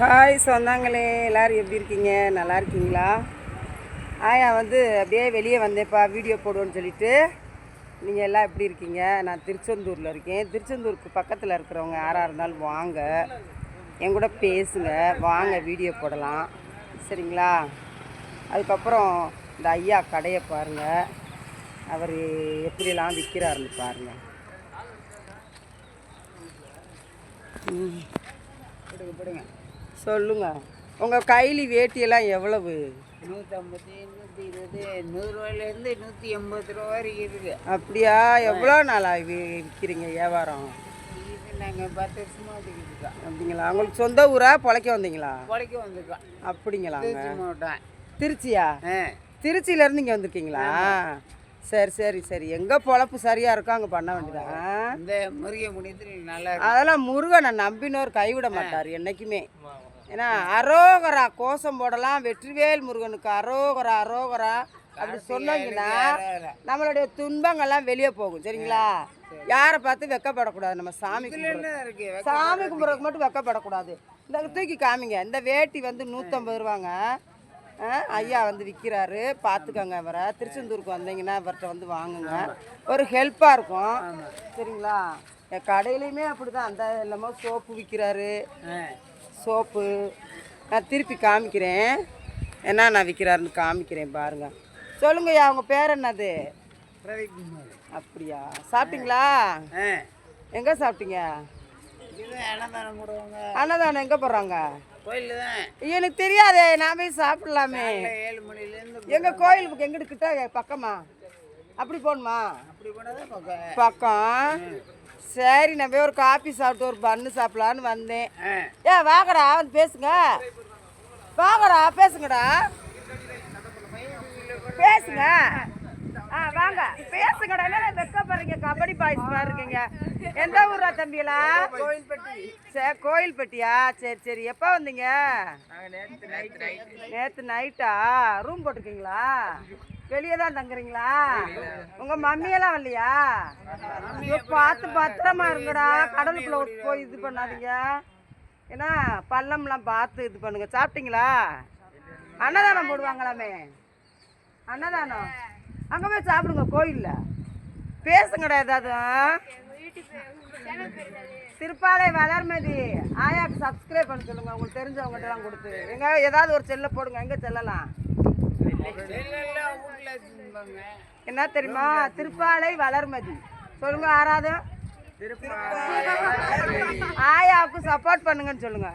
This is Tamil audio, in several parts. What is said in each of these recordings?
ஹாய் சொந்தாங்களே எல்லோரும் எப்படி இருக்கீங்க? நல்லா இருக்கீங்களா? ஆயா வந்து அப்படியே வெளியே வந்தேன்ப்பா வீடியோ போடுவோன்னு சொல்லிட்டு. நீங்கள் எல்லாம் எப்படி இருக்கீங்க? நான் திருச்செந்தூரில் இருக்கேன். திருச்செந்தூருக்கு பக்கத்தில் இருக்கிறவங்க யாராக இருந்தாலும் வாங்க. என் கூட பேசுங்க. வாங்க வீடியோ போடலாம். சரிங்களா? அதுக்கப்புறம் இந்த ஐயா கடையை பாருங்கள் அவர் எப்படிலாம் விற்கிறாருன்னு பாருங்கள் கொடுங்க கொடுங்க சொல்லுங்க. உங்கள் கைலி வேட்டியெல்லாம் எவ்வளவு? நூற்றம்பது நூற்றி இருபது நூறுரூவாயிலேருந்து நூற்றி எண்பது ரூபா வரைக்கும் இருக்குது அப்படியா? எவ்வளோ நாளாக விற்கிறீங்க வியாபாரம் இது நாங்கள் பத்து வருஷமாக வந்துக்கிட்டுருக்கோம் அப்படிங்களா? உங்களுக்கு சொந்த ஊரா? பொழைக்க வந்தீங்களா? பொழைக்க வந்திருக்கோம் அப்படிங்களாங்க. திருச்சி மாவட்டம் திருச்சியா திருச்சியிலேருந்து இங்கே வந்திருக்கீங்களா? சரி சரி சரி. எங்கே பொழப்பு சரியாக இருக்கோ அங்கே பண்ண வேண்டியதான் இந்த முருகை முடியத்தில் நல்லா அதெல்லாம் முருகனை நம்பினோர் கைவிட மாட்டார் என்றைக்குமே ஏன்னா அரோகரா கோஷம் போடலாம் வெற்றிவேல் முருகனுக்கு அரோகரா அரோகரா அப்படி சொன்னீங்கன்னா நம்மளுடைய துன்பங்கள்லாம் வெளியே போகும் சரிங்களா? யாரை பார்த்து வெக்கப்படக்கூடாது? நம்ம சாமி சாமி கும்பிட்றதுக்கு மட்டும் வெக்கப்படக்கூடாது. இந்த தூக்கி காமிங்க. இந்த வேட்டி வந்து நூற்றம்பது ரூபாங்க. ஐயா வந்து விற்கிறாரு பார்த்துக்கோங்க அவரை. திருச்செந்தூருக்கு வந்தீங்கன்னா அவர்கிட்ட வந்து வாங்குங்க. ஒரு ஹெல்ப்பாக இருக்கும். சரிங்களா? என் கடையிலையுமே அப்படி தான் அந்த எல்லாமோ சோப்பு விற்கிறாரு சோப்பு. நான் திருப்பி காமிக்கிறேன். என்ன நான் விற்கிறாருன்னு காமிக்கிறேன் பாருங்க. சொல்லுங்கய்யா உங்கள் பேர் என்னது? அப்படியா? சாப்பிட்டீங்களா? எங்கே சாப்பிட்டீங்க? அன்னதானம் அன்னதானம் எங்கே போடுறாங்க? எனக்கு தெரியாதே நான் போய் சாப்பிடலாமே எங்கள் கோயிலுக்கு எங்கிட்டு கிட்ட பக்கமா? அப்படி போகணுமா? பக்கம். சரி நான் போய் ஒரு காபி சாப்பிட்டு ஒரு பன்னு சாப்பிடலான்னு வந்தேன். ஏ வாங்கடா வந்து பேசுங்க. வாங்கடா பேசுங்கடா. பேசுங்க. ஆ வாங்க. பேசுங்கடா. என்ன வெக்கப்படுறீங்க கபடி பாய்ஸ் இருக்கீங்க. எந்த ஊரா தம்பிகளா கோயில்பட்டி சரி கோயில்பட்டியா? சரி சரி. எப்போ வந்தீங்க? நேற்று நைட்டா. ரூம் போட்டிருக்கீங்களா? வெளியே தான் தங்குறீங்களா? உங்க மம்மியெல்லாம் வரலையா? பார்த்து பத்திரமா இருங்கடா. கடலுக்குள்ள போய் இது பண்ணாதீங்க. ஏன்னா பள்ளம்லாம் பார்த்து இது பண்ணுங்க. சாப்பிட்டீங்களா? அன்னதானம் போடுவாங்களாமே? அன்னதானம்? அங்கே போய் சாப்பிடுங்க கோயிலில். பேசுங்கடா ஏதாவது திருப்பாலை வளர்மதி. ஆயாக்கு சப்ஸ்கிரைப் பண்ண சொல்லுங்க. உங்களுக்கு தெரிஞ்சவங்ககிட்டலாம் கொடுத்து. எங்க ஏதாவது ஒரு செல்ல போடுங்க. எங்க செல்லலாம்? என்ன தெரியுமா? திருப்பாலை வளர்மதி. சொல்லுங்க ஆராதம் ஆயாவுக்கு சப்போர்ட் பண்ணுங்கன்னு சொல்லுங்க.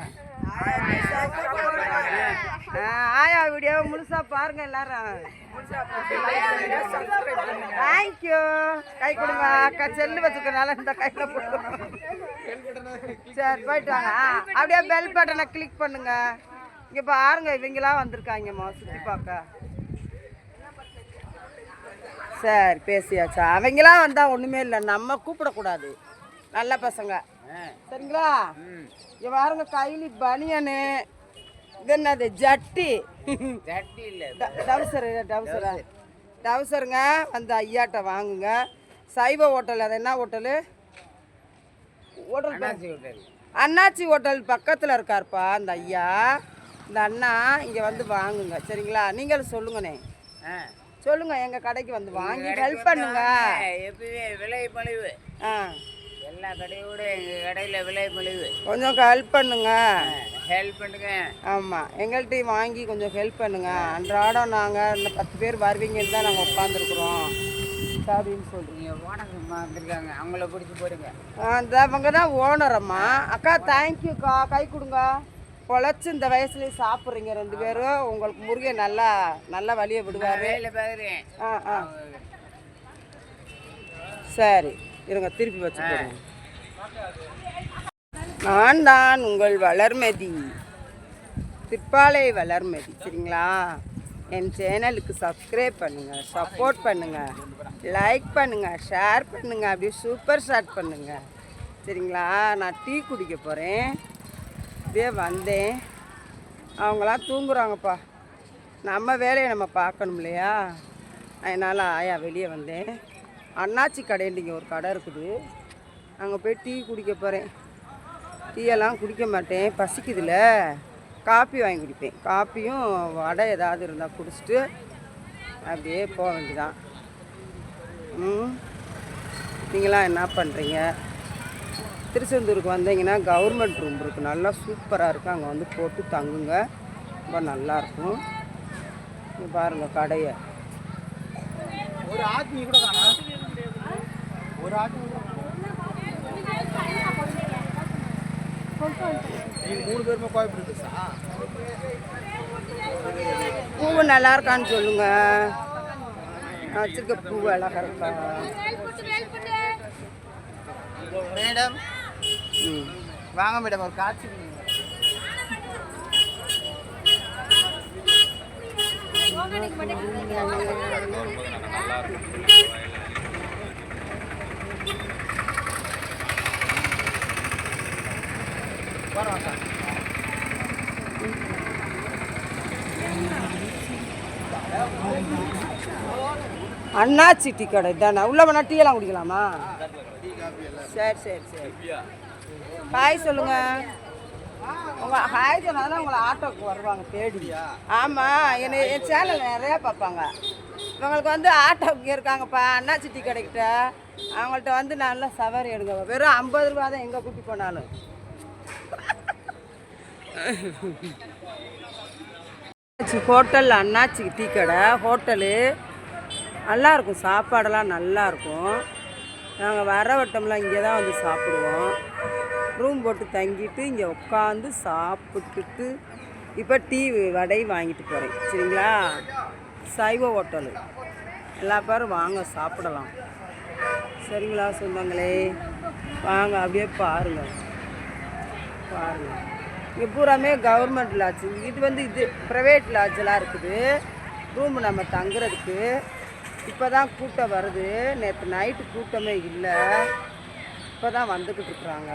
ஆயா வீடியோ முழுசா பாருங்க எல்லாரும். தேங்க்யூ கை கொடுங்க. அக்கா செல்லு வச்சுக்கனால இந்த கையில போட்டு சரி போயிட்டு வாங்க. ஆ, அப்படியே பெல் பட்டனை கிளிக் பண்ணுங்க. இங்க பாருங்க இவங்களாம் வந்திருக்காங்கம்மா சுற்றி பார்க்க. சரி பேசியாச்சா? அவங்களாம் வந்தால் ஒன்றுமே இல்லை. நம்ம கூப்பிடக்கூடாது. நல்ல பசங்க. சரிங்களா? இங்கே பாருங்க கைலி பனியனு. இது என்னது? ஜட்டி. சட்டி இல்லை டவுசரு டவுசரா? டவுசருங்க. அந்த ஐயாட்ட வாங்குங்க. சைவ ஹோட்டல் அது என்ன ஹோட்டலு? ஹோட்டல் பேர் அண்ணாச்சி ஹோட்டல். அண்ணாச்சி ஹோட்டல் பக்கத்தில் இருக்காருப்பா அந்த ஐயா. இந்த அண்ணா இங்கே வந்து வாங்குங்க. சரிங்களா? நீங்களும் சொல்லுங்கண்ணே. ஆ. சொல்லுங்க எங்கள் கடைக்கு வந்து வாங்கி ஹெல்ப் பண்ணுங்க. எப்பவுமே விலை மலிவு. எல்லா கடையோட எங்கள் கடையில் விலை மலிவு. கொஞ்சம் ஹெல்ப் பண்ணுங்க. ஹெல்ப் பண்ணுங்க. ஆமாம் எங்கள்கிட்டையும் வாங்கி கொஞ்சம் ஹெல்ப் பண்ணுங்க. அன்றாடம் நாங்கள் இந்த பத்து பேர் வருவீங்கன்னு தான் நாங்கள் உட்காந்துருக்குறோம் அப்படின்னு சொல்கிறீங்க நீங்கள் ஓனர்மா வந்திருக்காங்க அவங்கள பிடிச்சி போடுங்க. அந்த அவங்க தான் ஓனரம்மா. அக்கா தேங்க்யூக்கா கை கொடுங்க. பொழைச்சி இந்த வயசுலேயும் சாப்பிட்றீங்க ரெண்டு பேரும். உங்களுக்கு முருகன் நல்லா நல்லா வழியை விடுவார். ஆ ஆ. சரி இருங்க திருப்பி வச்சு நான் தான் உங்கள் வளர்மதி. திருப்பாலை வளர்மதி சரிங்களா? என் சேனலுக்கு சப்ஸ்கிரைப் பண்ணுங்கள் சப்போர்ட் பண்ணுங்கள் லைக் பண்ணுங்கள் ஷேர் பண்ணுங்கள் அப்படியே சூப்பர் ஷாட் பண்ணுங்கள் சரிங்களா? நான் டீ குடிக்க போகிறேன் அப்படியே வந்தேன். அவங்களாம் தூங்குறாங்கப்பா. நம்ம வேலையை நம்ம பார்க்கணும் இல்லையா? அதனால் ஆயா வெளியே வந்தேன். அண்ணாச்சி கடைண்டிங்க ஒரு கடை இருக்குது. அங்கே போய் டீ குடிக்க போகிறேன் டீயெல்லாம் குடிக்க மாட்டேன். பசிக்குதுல. காப்பி வாங்கி குடிப்பேன். காப்பியும் வடை ஏதாவது இருந்தால் குடிச்சிட்டு அப்படியே போக வேண்டியதான் ம். நீங்களாம் என்ன பண்ணுறீங்க திருச்செந்தூருக்கு வந்தீங்கன்னா கவர்மெண்ட் ரூம் இருக்குது நல்லா சூப்பராக இருக்குது அங்கே வந்து போட்டு தங்குங்க. ரொம்ப நல்லாயிருக்கும் இங்க பாருங்கள் கடையை. ஒரு ஆத்மி கூட ஒரு ஆத்மி மூணு பேருமே கோயம்புத்தூர் பூவு நல்லா இருக்கான்னு சொல்லுங்க. நான் வச்சிருக்க பூவு அழகா இருக்கா? மேடம். வாங்க மேடம் ஒரு காட்சி அண்ணாச்சி டீ கடை தானே உள்ள வேணா டீ எல்லாம் குடிக்கலாமா? சரி சரி சரி. ஹாய் சொல்லுங்க. உங்க ஹாய் சொன்னாதான் உங்களை ஆட்டோக்கு வருவாங்க தேடி ஆமாம் என்னை என் சேனல் நிறையா பார்ப்பாங்க. இவங்களுக்கு வந்து ஆட்டோக்கு இருக்காங்கப்பா அண்ணாச்சி டீ கடைக்கிட்ட. அவங்கள்ட்ட வந்து நல்லா சவாரி எடுங்க வெறும் ஐம்பது ரூபா தான் எங்கே கூட்டி போனாலும். அண்ணாச்சி ஹோட்டல் அண்ணாச்சி டீ கடை ஹோட்டலு. நல்லா இருக்கும் சாப்பாடெல்லாம் நல்லா இருக்கும் நாங்கள் வர வட்டம்லாம் இங்கே தான் வந்து சாப்பிடுவோம். ரூம் போட்டு தங்கிட்டு இங்கே உட்காந்து சாப்பிட்டுட்டு இப்போ டீ வடை வாங்கிட்டு போகிறேன் சரிங்களா? சைவ ஹோட்டலு. எல்லா பேரும் வாங்க சாப்பிடலாம். சரிங்களா சொந்தங்களே? வாங்க அப்படியே பாருங்கள் பாருங்கள் இங்கே பூராமே கவர்மெண்ட் லாட்ஜ் இது வந்து இது ப்ரைவேட் லாட்ஜெலாம் இருக்குது. ரூம் நம்ம தங்குறதுக்கு. இப்போ தான் கூட்டம் வருது. நேற்று நைட்டு கூட்டமே இல்லை. இப்போ தான் வந்துக்கிட்டு இருக்கிறாங்க.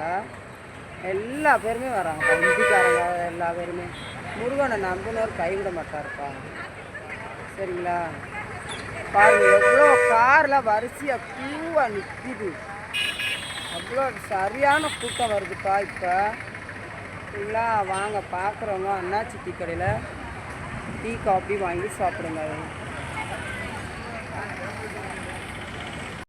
எல்லா பேருமே வராங்க. இந்திக்காரங்க எல்லா பேருமே. முருகனை நம்பினவர் கைவிட மாட்டாருப்பா சரிங்களா? பாருங்க எவ்வளோ காரில் வரிசையாக பூவாக நிற்கிது அவ்வளோ சரியான கூட்டம் வருதுப்பா இப்போ. சரிங்களா? வாங்க பார்க்குறவங்க அண்ணாச்சி டீ கடையில் டீ காஃபி வாங்கி சாப்பிடுங்க.